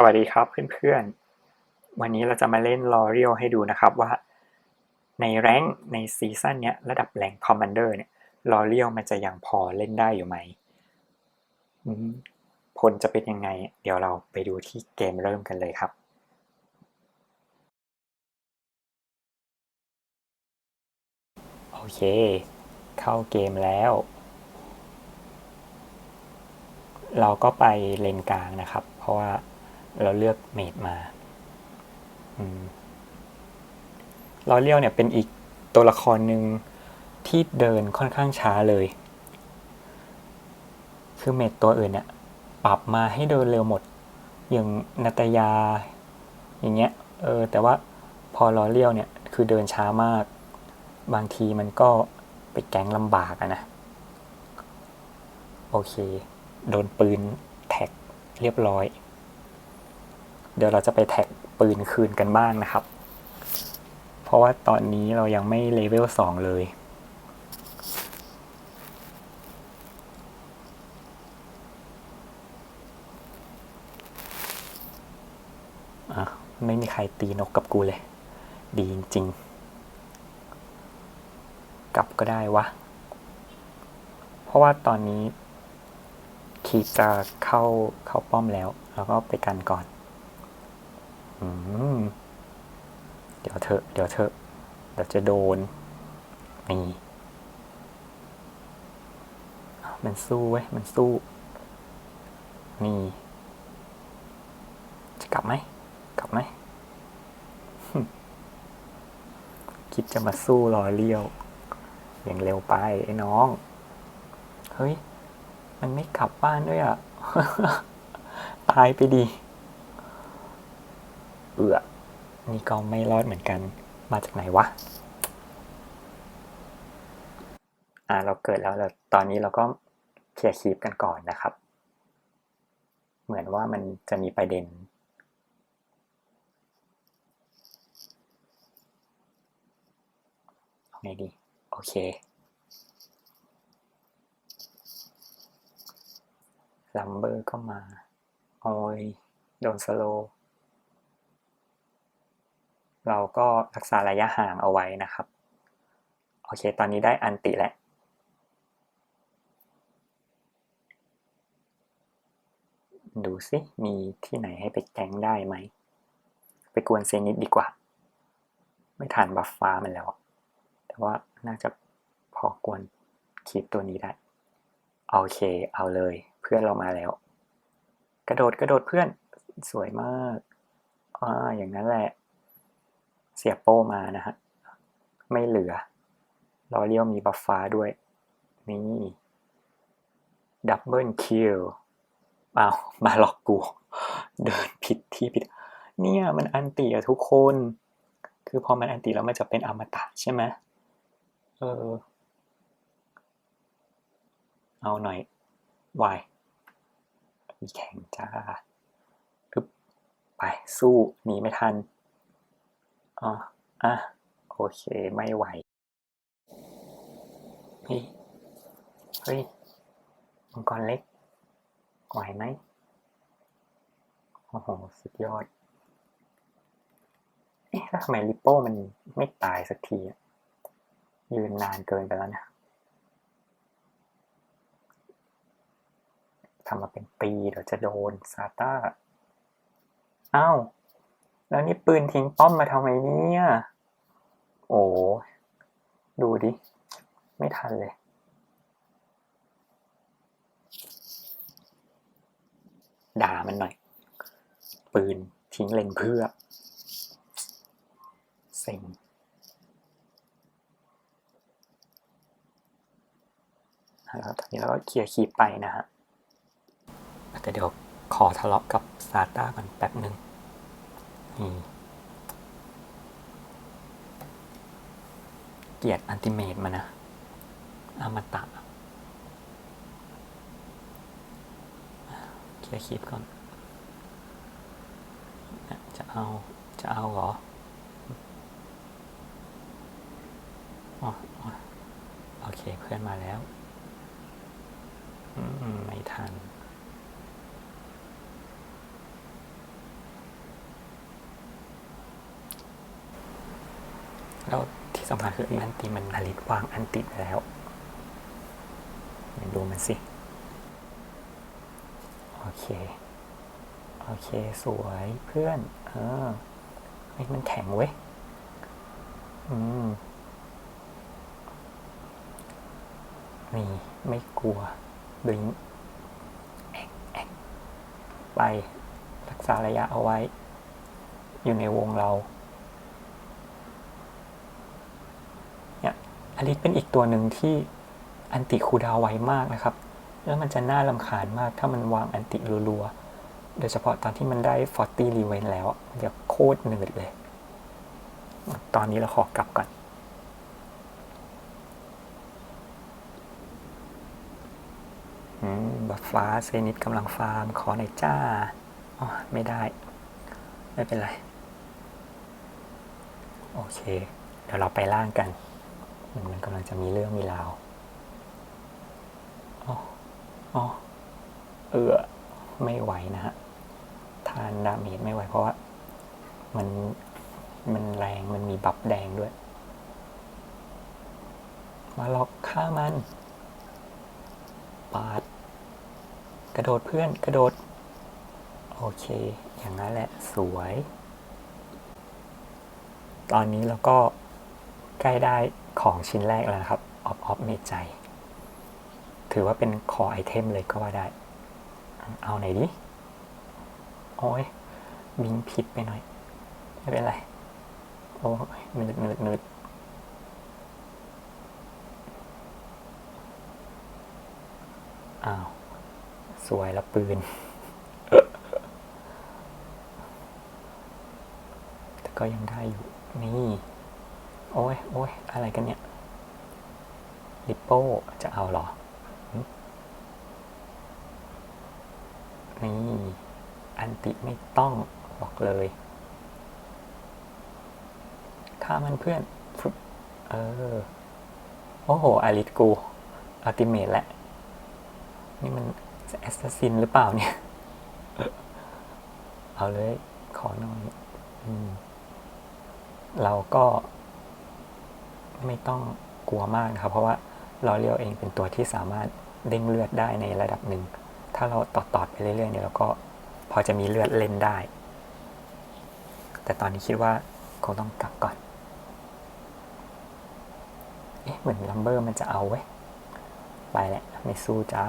สวัสดีครับเพื่อนๆ วันนี้เราจะมาเล่น l o r e a l ให้ดูนะครับว่า ในแรงในซีซั่นเนี้ยระดับแรงคอมมานเดอร์เนี่ย l o r e a l มันจะยังพอเล่นได้อยู่ไหมผลจะเป็นยังไง เดี๋ยวเราไปดูที่เกมเริ่มกันเลยครับ โอเค เข้าเกมแล้ว เราก็ไปเลนกลางนะครับ เพราะว่า เราเลือกเมดมาลอเรียลเนี่ยเป็นอีกตัวละครหนึ่งที่เดินค่อนข้างช้าเลย คือเมดตัวอื่นเนี่ยปรับมาให้เดินเร็วหมด อย่างนาตยา อย่างเงี้ย เออ แต่ว่าพอลอเรียลเนี่ย คือเดินช้ามาก บางทีมันก็ไปแก๊งลำบากอะนะ โอเค โดนปืนแท็กเรียบร้อย เดี๋ยวเราจะไปแท็กปืนคืนกันบ้างนะครับ เพราะว่าตอนนี้เรายังไม่เลเวลสองเลยอะไม่มีใครตีนกกับกูเลย ดีจริงๆ กลับก็ได้วะ เพราะว่าตอนนี้คีจะเข้าเข้าป้อมแล้ว แล้วก็ไปกันก่อน เดี๋ยวเถอเดี๋ยวเถอเดี๋ยวจะโดนนี่มันสู้เว้ย มันสู้ นี่ จะกลับไหม กลับไหม คิดจะมาสู้รอเลี้ยว อย่างเร็วไปไอ้น้อง เฮ้ย มันไม่กลับบ้านด้วยอะ ตายไปดี เอือนี่ก็ไม่รอดเหมือนกัน มาจากไหนวะ อ่า เราเกิดแล้วแล้วตอนนี้เราก็เคลียร์คีปกันก่อนนะครับ เหมือนว่ามันจะมีประเด็น ไงดี โอเค ลัมเบอร์ก็มา โอ้ย โดนสโลว์ เราก็รักษาระยะห่างเอาไว้นะครับ โอเค ตอนนี้ได้อันติแล้วดูสิมีที่ไหนให้ไปแก๊งได้ไหม ไปกวนเซนิดดีกว่า ไม่ทันบัฟฟ้ามันแล้ว แต่ว่าน่าจะพอกวนคีปตัวนี้ได้ โอเคเอาเลยเพื่อนเรามาแล้ว กระโดดกระโดดเพื่อนสวยมากอ่าอย่างนั้นแหละ เสียโป้มานะฮะ ไม่เหลือรอเรียวมีบัฟฟ้าด้วย นี่ ดับเบิลคิลอ้าว มาหลอกกู เดินผิดที่ผิด เนี่ย มันอันติอะทุกคน คือพอมันอันติแล้วมันจะเป็นอมตะใช่ไหมเออ เอาหน่อยวายมีแข่งจ้าอึบไปสู้หนีไม่ทัน อ๋อ อะ โอเค ไม่ไหว เฮ้ย เฮ้ย มังกรเล็ก ไหวไหมโอ้โห สุดยอด เอ๊ะแล้วทำไมลิปโป้มันไม่ตายสักทีอะยืนนานเกินไปแล้วนะทำมาเป็นปีเดี๋ยวจะโดนซาต้า อ้าว แล้วนี่ปืนทิ้งป้อมมาทำไมเนี่ย โอ้ดูดิ ไม่ทันเลย ด่ามันหน่อย ปืนทิ้งเล็งเพื่อ เซ็งแล้วตอนนี้เราก็เคลียร์คีปไปนะฮะแต่เดี๋ยวขอทะเลาะกับซาต้าก่อนแป๊บหนึ่ง เกียดอันติเมตมานะ อมตะเคลียร์คลิปก่อน จะเอา จะเอาเหรออ๋ออ๋อโอเค เพื่อนมาแล้วอืมไม่ทัน แล้วที่สำคัญคือไอ้อันติมันผลิตวางอันติไปแล้วเดี๋ยวดูมันสิ โอเค โอเค สวยเพื่อนเออเฮ้มันแข็งเว้ย อืมนี่ไม่กลัวดึงแอกแอกไปรักษาระยะเอาไว้ อยู่ในวงเรา เนี่ย อลิสเป็นอีกตัวหนึ่งที่อันติคูดาวไวมากนะครับ แล้วมันจะน่าลำคาญมากถ้ามันวางอันติรัวๆ โดยเฉพาะตอนที่มันได้ 40 รีเวนแล้ว มันจะโคตรหนืดเลย ตอนนี้เราขอกลับก่อนอืมบัฟฟ้าเซนิตกำลังฟาร์ม ขอหน่อยจ้าอ๋อไม่ได้ ไม่เป็นไร โอเค เดี๋ยวเราไปล่างกัน เหมันมันกำลังจะมีเรื่องมีราวอ๋ออ๋อเออไม่ไหวนะฮะทานดาเมจไม่ไหวเพราะว่ามันมันแรงมันมีบัฟแดงด้วย มาล็อกฆ่ามัน ปาด กระโดดเพื่อนกระโดด โอเค อย่างนั้นแหละสวย ตอนนี้เราก็ ใกล้ได้ของชิ้นแรกแล้วนะครับออฟออฟเมจใจ ถือว่าเป็นคอไอเทมเลยก็ว่าได้ เอาไหนดิ โอ้ยบิงผิดไปหน่อย ไม่เป็นไร โอ้ยนืดนืดนืดอ้าว สวยละปืน แต่ก็ยังได้อยู่ นี่ โอ้ยโอ้ยอะไรกันเนี่ยลิปโป้จะเอาหรอ นี่ อันติไม่ต้องบอกเลยฆ่ามันเพื่อนเออ โอ้โห อาริสกู อัลติเมทแหละ นี่มันแอสซัสซินหรือเปล่าเนี่ย เอาเลย ขอหน่อยอเราก็ ไม่ต้องกลัวมากครับ เพราะว่าเราเรียวเองเป็นตัวที่สามารถเด้งเลือดได้ในระดับหนึ่ง ถ้าเราต่อตอดไปเรื่อยๆเนี่ยเราก็พอจะมีเลือดเล่นได้ แต่ตอนนี้คิดว่าคงต้องกลับก่อน เอ๊ะเหมือนลัมเบอร์มันจะเอาเว้ย ไปแหละ ไม่สู้จ้า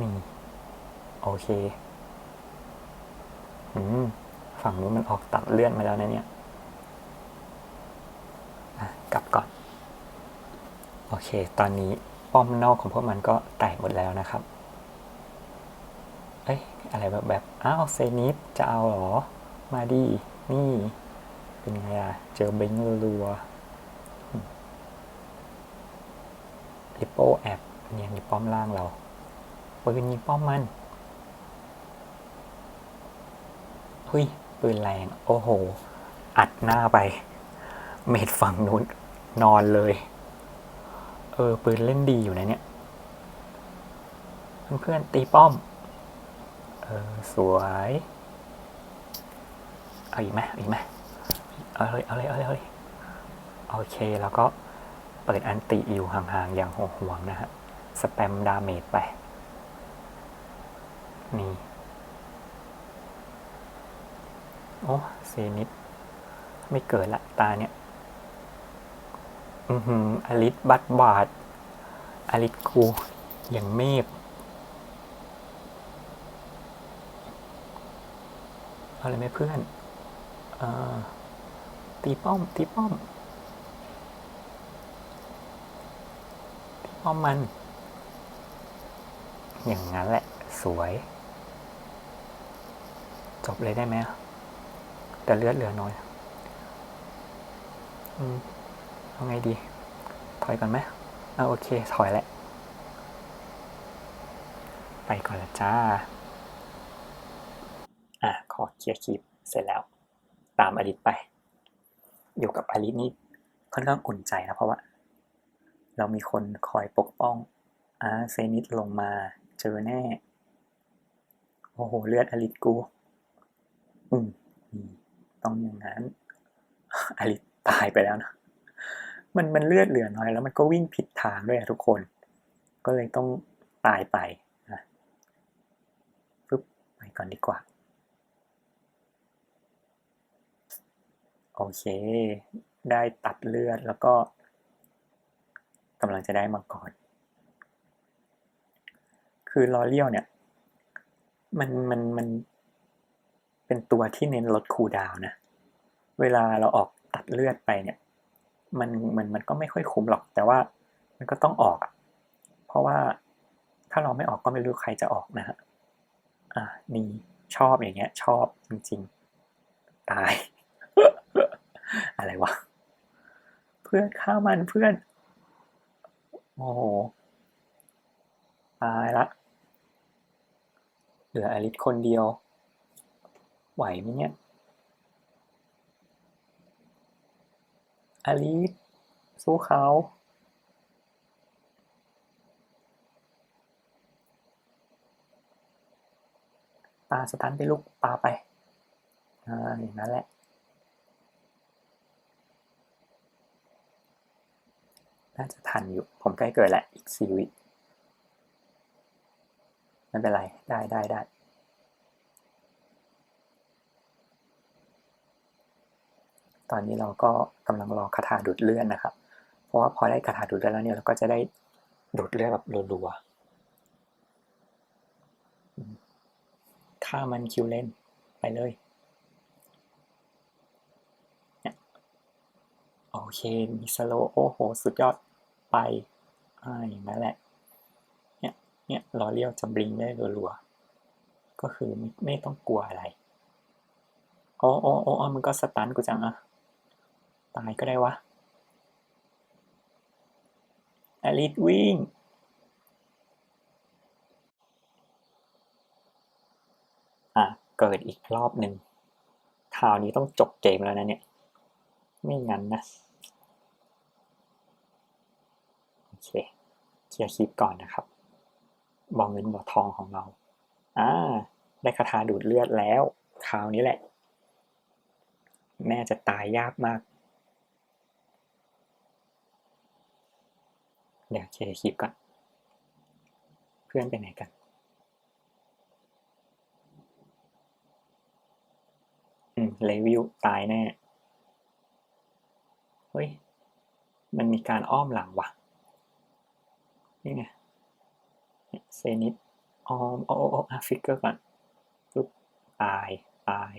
นี่ โอเค อืม ฝั่งนู้นมันออกตัดเลื่อนมาแล้วนะเนี่ยอะกลับก่อน โอเค ตอนนี้ป้อมนอกของพวกมันก็แตกหมดแล้วนะครับ เอ้ย อะไรแบบแบบ อ้าว เซนิสจะเอาเหรอ มาดี นี่ เป็นไงอะเจอเบงรัวลิปโปแอบเนี่ยมีป้อมล่างเราปืนยิงป้อมมันเฮ้ย ปืนแรง โอ้โห อัดหน้าไป เมดฝั่งนู้นนอนเลย เออ ปืนเล่นดีอยู่นะเนี่ย เพื่อนๆตีป้อม เออ สวย เอาอีกไหมเอาอีกไหมเอาเลย เอาเลย เอาเลย เอาเลย โอเค แล้วก็เปิดอันติอยู่ห่างๆ อย่างห่วงๆนะฮะ สแปมดาเมจไป นี่ โอ้ เซนิด ไม่เกิดละตาเนี่ย อือหืออลิสบัตบาดอลิสกูอย่างเมฆเอาเลยไหมเพื่อนอตีป้อม ตีป้อม ตีป้อมมัน อย่างนั้นแหละ สวย จบเลยได้ไหมแต่เลือดเหลือน้อย อืม เอาไงดี ถอยก่อนไหมเอาโอเค ถอยแหละ ไปก่อนละจ้า อะ ขอเคลียร์คลิปเสร็จแล้ว ตามอลิสไป อยู่กับอลิสนี่ค่อนข้างอุ่นใจนะเพราะว่า เรามีคนคอยปกป้องอ่าเซนิสลงมาเจอแน่ โอ้โห เลือดอลิสกู อืมต้องอย่างนั้น อลิสตายไปแล้วนะ มันมันเลือดเหลือน้อยแล้วมันก็วิ่งผิดทางด้วยอะทุกคน ก็เลยต้องตายไปนะปึ๊บไปก่อนดีกว่า โอเค ได้ตัดเลือดแล้วก็กำลังจะได้มังกรคือลอเลียวเนี่ย มันมันมันเป็นตัวที่เน้นลดคูดาวนะ เวลาเราออกตัดเลือดไปเนี่ย มันมันมันก็ไม่ค่อยคุ้มหรอก แต่ว่ามันก็ต้องออกอะเพราะว่าถ้าเราไม่ออกก็ไม่รู้ใครจะออกนะฮะอ่านี่ชอบอย่างเงี้ย ชอบจริงๆ ตาย อะไรวะ เพื่อนฆ่ามันเพื่อน โอ้โหตายละ เหลืออลิสคนเดียว ไหวไหมเนี่ย อลิสสู้เขา ปลาสตันไปลูกปลาไป อ่าอย่างนั้นแหละน่าจะทันอยู่ ผมใกล้เกิดแหละ อีกสี่วิไม่เป็นไร ได้ได้ได้ อนนี้เราก็กำลังรอคาถาดูดเลือดนะครับ เพราะว่าพอได้คาถาดูดเลือดแล้วเนี่ยเราก็จะได้ดูดเลือดแบบรัวๆฆ่ามันคิวเล่นไปเลยโอเค มีสโลโอ้โห สุดยอดไปอ่าอย่างนั้นแหละ เนี่ย เนี่ยลอเลี้ยวจะบลิงได้รัวๆ ก็คือไม่ไม่ต้องกลัวอะไร โอ้โอ้โอ้มันก็สตันกูจังอะ ตายก็ได้วะอลิสวิ่ง อะ เกิดอีกรอบหนึ่งคราวนี้ต้องจบเกมแล้วนะเนี่ย ไม่งั้นนะ โอเค เคลียร์คลิปก่อนนะครับบองเงินบอทองของเรา อ่า ได้คาถาดูดเลือดแล้ว คราวนี้แหละ แม่จะตายยากมาก เดี๋ยวเคลียร์คลิปก่อน เพื่อนไปไหนกันอืมเลวิวตายแน่ เฮ้ย มันมีการอ้อมหลังว่ะนี่ไงเซนิตอ้อมโอ้โอ้โอ้อะฟิกเกอร์ก่อนปุ๊บตาย ตาย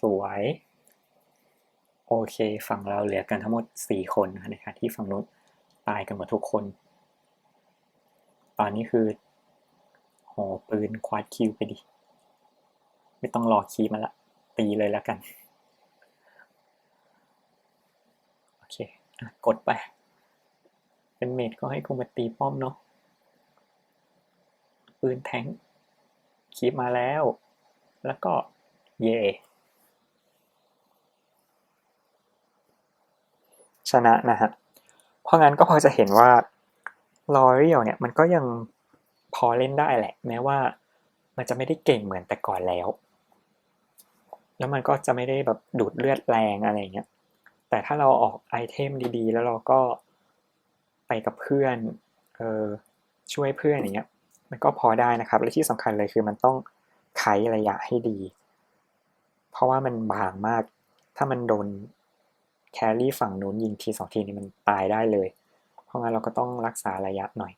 สวย โอเค ฝั่งเราเหลือกันทั้งหมดสี่คนนะคะที่ฝั่งนู้นตายกันหมดทุกคน ตอนนี้คือโหปืนควาดคิวไปดิ ไม่ต้องรอคีมาละตีเลยแล้วกัน โอเคอกดไป เป็นเมดก็ให้กูมาตีป้อมเนาะปืนแทงคีมาแล้ว แล้วก็เย่ ชนะนะฮะ เพราะงั้นก็พอจะเห็นว่าลอเรียลเนี่ยมันก็ยังพอเล่นได้แหละ แม้ว่ามันจะไม่ได้เก่งเหมือนแต่ก่อนแล้ว แล้วมันก็จะไม่ได้แบบดูดเลือดแรงอะไรเงี้ย แต่ถ้าเราออกไอเทมดีๆ แล้วเราก็ไปกับเพื่อน เออช่วยเพื่อนอย่างเงี้ย มันก็พอได้นะครับ และที่สำคัญเลยคือมันต้องไขระยะให้ดี เพราะว่ามันบางมาก ถ้ามันโดน แครี่ฝั่งนู้นยิงทีสองทีนี่มันตายได้เลย เพราะงั้นเราก็ต้องรักษาระยะหน่อย